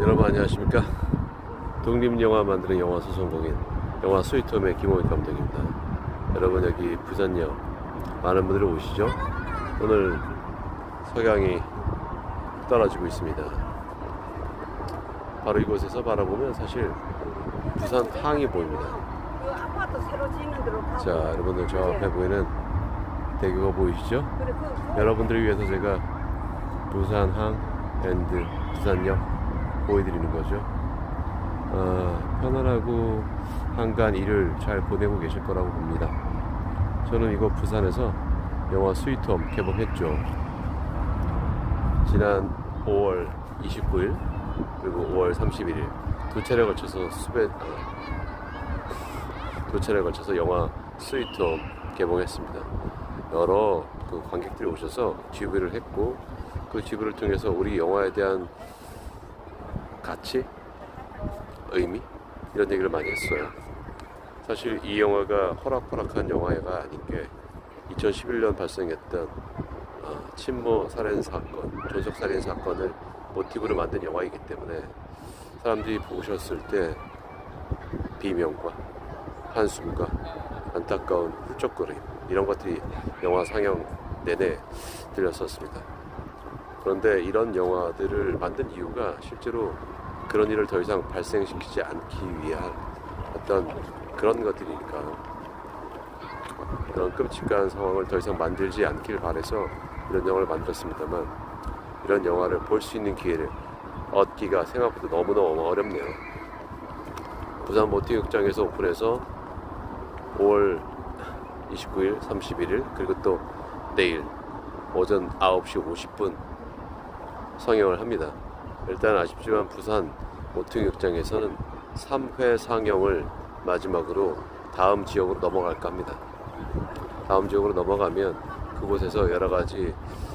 여러분 안녕하십니까? 독립영화 만드는 영화 소송공인 영화 스위트홈의 김호익 감독입니다. 여러분 여기 부산역 많은 분들이 오시죠? 오늘 석양이 떨어지고 있습니다. 바로 이곳에서 바라보면 사실 부산 항이 보입니다. 자 여러분들 저 앞에 보이는 대교가 보이시죠? 여러분들을 위해서 제가 부산항 앤드 부산역 보여드리는 거죠. 어, 편안하고 한간 일을 잘 보내고 계실 거라고 봅니다. 저는 이거 부산에서 영화 스위트홈 개봉했죠. 지난 5월 29일 그리고 5월 31일 두 차례 걸쳐서 수배 어, 두 차례 걸쳐서 영화 스위트홈 개봉했습니다. 여러 그 관객들이 오셔서 GV를 했고 그 GV를 통해서 우리 영화에 대한 가치, 의미 이런 얘기를 많이 했어요. 사실 이 영화가 허락허락한 영화가 아닌 게 2011년 발생했던 어, 친모 살인 사건, 존속 살인 사건을 모티브로 만든 영화이기 때문에 사람들이 보셨을 때 비명과 한숨과 안타까운 훌쩍거림 이런 것들이 영화 상영 내내 들렸었습니다. 그런데 이런 영화들을 만든 이유가 실제로 그런 일을 더 이상 발생시키지 않기 위한 어떤 그런 것들이니까 그런 끔찍한 상황을 더 이상 만들지 않길 바래서 이런 영화를 만들었습니다만 이런 영화를 볼 수 있는 기회를 얻기가 생각보다 너무너무 어렵네요. 부산 모티극장에서 오픈해서 5월 29일, 31일 그리고 또 내일 오전 9시 50분 상영을 합니다. 일단 아쉽지만 부산 모퉁이극장에서는 3회 상영을 마지막으로 다음 지역으로 넘어갈까 합니다. 다음 지역으로 넘어가면 그곳에서 여러 가지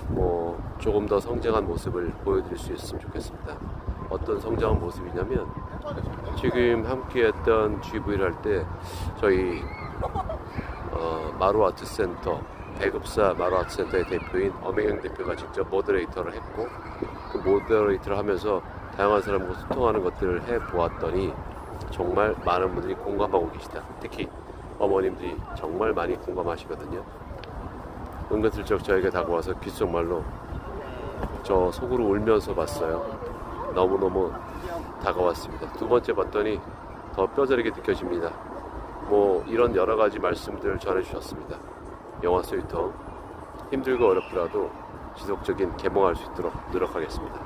뭐 조금 더 성장한 모습을 보여드릴 수 있었으면 좋겠습니다. 어떤 성장한 모습이냐면 지금 함께 했던 GV를 할 때 저희 어, 마루아트센터 배급사 마루아트센터의 대표인 엄혜경 대표가 직접 모더레이터를 했고 그 모더레이터를 하면서 다양한 사람과 소통하는 것들을 해 보았더니 정말 많은 분들이 공감하고 계시다. 특히 어머님들이 정말 많이 공감하시거든요. 은근슬쩍 저에게 다가와서 귓속말로 저 속으로 울면서 봤어요. 너무너무 다가왔습니다. 두 번째 봤더니 더 뼈저리게 느껴집니다. 뭐 이런 여러 가지 말씀들을 전해주셨습니다. 영화 스위터 힘들고 어렵더라도 지속적인 개봉할 수 있도록 노력하겠습니다.